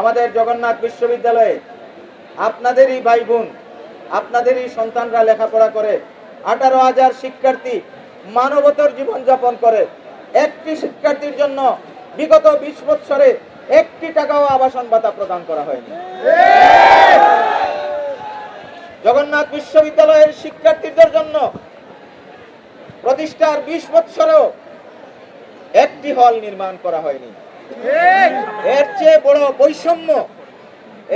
আমাদের জগন্নাথ বিশ্ববিদ্যালয়ে আপনাদেরই ভাই বোন আপনাদেরই সন্তানরা লেখাপড়া করে, আঠারো হাজার শিক্ষার্থী মানবতর জীবনযাপন করে, একটি শিক্ষার্থীর জন্য বিগত বিশ বৎসরে একটি টাকাও আবাসন ভাতা প্রদান করা হয়নি। জগন্নাথ বিশ্ববিদ্যালয়ের শিক্ষার্থীদের জন্য প্রতিষ্ঠার বিশ বৎসরেও একটি হল নির্মাণ করা হয়নি। এর চেয়ে বড় বৈষম্য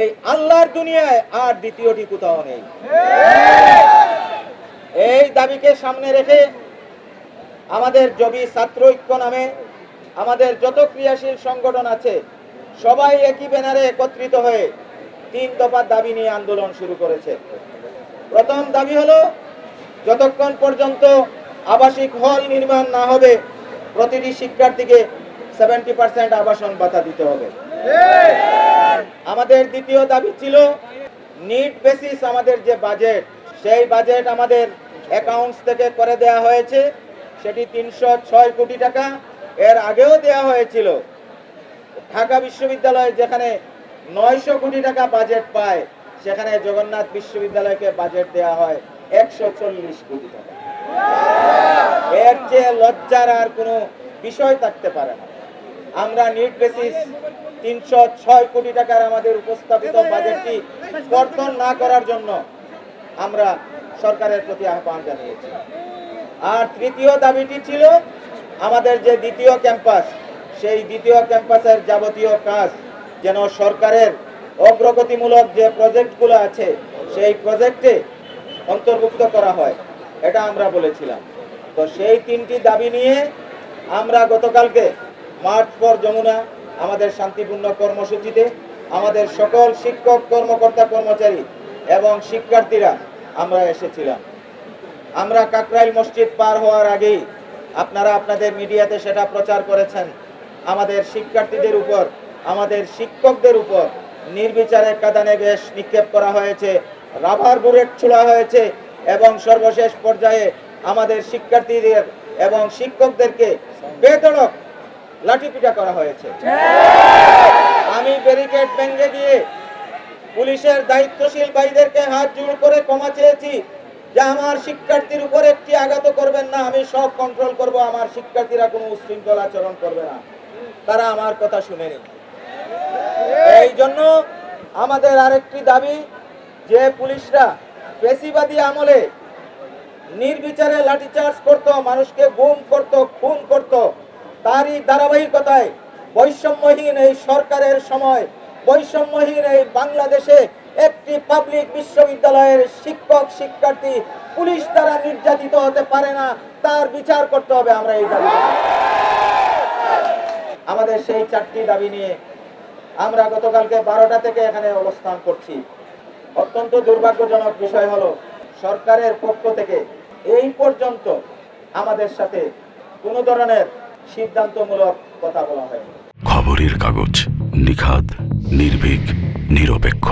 এই আল্লাহর দুনিয়ায় আর দ্বিতীয়টি কোথাও নেই। এই দাবিকে সামনে রেখে আমাদের জবি ছাত্র ঐক্য নামে আমাদের যত ক্রিয়াশীল সংগঠন আছে, সবাই একই ব্যানারে একত্রিত হয়ে তিন দফা দাবি নিয়ে আন্দোলন শুরু করেছে। প্রথম দাবি হলো, যতক্ষণ পর্যন্ত আবাসিক হল নির্মাণ না হবে, প্রতিটি শিক্ষার্থীকে সেভেন্টি পার্সেন্ট আবাসন ভাতা দিতে হবে। আমাদের দ্বিতীয় দাবি ছিল নিট বেসিস আমাদের যে বাজেট সেই বাজেট আমাদের অ্যাকাউন্টস থেকে করে দেয়া হয়েছে। সেটি তিনশো ছয় কোটি টাকা। এর আগেও দেয়া হয়েছিল। ঢাকা বিশ্ববিদ্যালয় যেখানে নয়শো কোটি টাকা বাজেট পায়, সেখানে জগন্নাথ বিশ্ববিদ্যালয়কে বাজেট দেয়া হয় একশো চল্লিশ কোটি টাকা। এর চেয়ে লজ্জার আর কোনো বিষয় থাকতে পারে না। আমরা নিট বেসিস তিনশো ছয় কোটি টাকার আমাদের উপস্থাপিত বাজেটটি কর্তন না করার জন্য আমরা সরকারের প্রতি আহ্বান জানিয়েছি। আর তৃতীয় দাবিটি ছিল আমাদের যে দ্বিতীয় ক্যাম্পাস, সেই দ্বিতীয় ক্যাম্পাসের যাবতীয় কাজ যেন সরকারের অগ্রগতিমূলক যে প্রজেক্টগুলো আছে, সেই প্রজেক্টে অন্তর্ভুক্ত করা হয়, এটা আমরা বলেছিলাম। তো সেই তিনটি দাবি নিয়ে আমরা গতকালকে মার্চ পর যমুনা, আমাদের শান্তিপূর্ণ কর্মসূচিতে আমাদের সকল শিক্ষক, কর্মকর্তা, কর্মচারী এবং শিক্ষার্থীরা আমরা এসেছিলাম। আমরা কাকরাইল মসজিদ পার হওয়ার আগেই আপনারা আপনাদের মিডিয়াতে সেটা প্রচার করেছেন। আমাদের শিক্ষার্থীদের উপর, আমাদের শিক্ষকদের উপর নির্বিচারে কাদানে বেশ নিক্ষেপ করা হয়েছে, রাবার বুলেট ছোড়া হয়েছে এবং সর্বশেষ পর্যায়ে আমাদের শিক্ষার্থীদের এবং শিক্ষকদেরকে বেদড়ক লাঠিপিটা করা হয়েছে। আমি ব্যারিকেড ভেঙে দিয়ে পুলিশের দায়িত্বশীল ভাইদেরকে হাত জোড় করে ক্ষমা চেয়েছি যে আমার শিক্ষার্থীর উপর একটি আঘাত করবেন না, আমি সব কন্ট্রোল করব, আমার শিক্ষার্থীরা কোনো উশৃঙ্খল আচরণ করবে না। তারা আমার কথা শুনেনি। এই জন্য আমাদের আরেকটি দাবি যে পুলিশরা পেশিবাদী আমলে নির্বিচারে লাঠিচার্জ করত, মানুষকে গুম করত, খুন করত। তারই ধারাবাহিকতায় বৈষম্যহীন এই সরকারের সময়, বৈষম্যহীন এই বাংলাদেশে একটি পাবলিক বিশ্ববিদ্যালয়ের শিক্ষক, শিক্ষার্থী, পুলিশ দ্বারা নির্যাতিত হতে পারে না, তার বিচার করতে হবে আমরা এই দাবি। আমাদের সেই চারটি দাবি নিয়ে আমরা গতকালকে বারোটা থেকে এখানে অবস্থান করছি। অত্যন্ত দুর্ভাগ্যজনক বিষয় হলো, সরকারের পক্ষ থেকে এই পর্যন্ত আমাদের সাথে কোনো ধরনের সিদ্ধান্তমূলক কথা বলা হয় খবরের কাগজ নিখাদ নির্ভীক নিরপেক্ষ।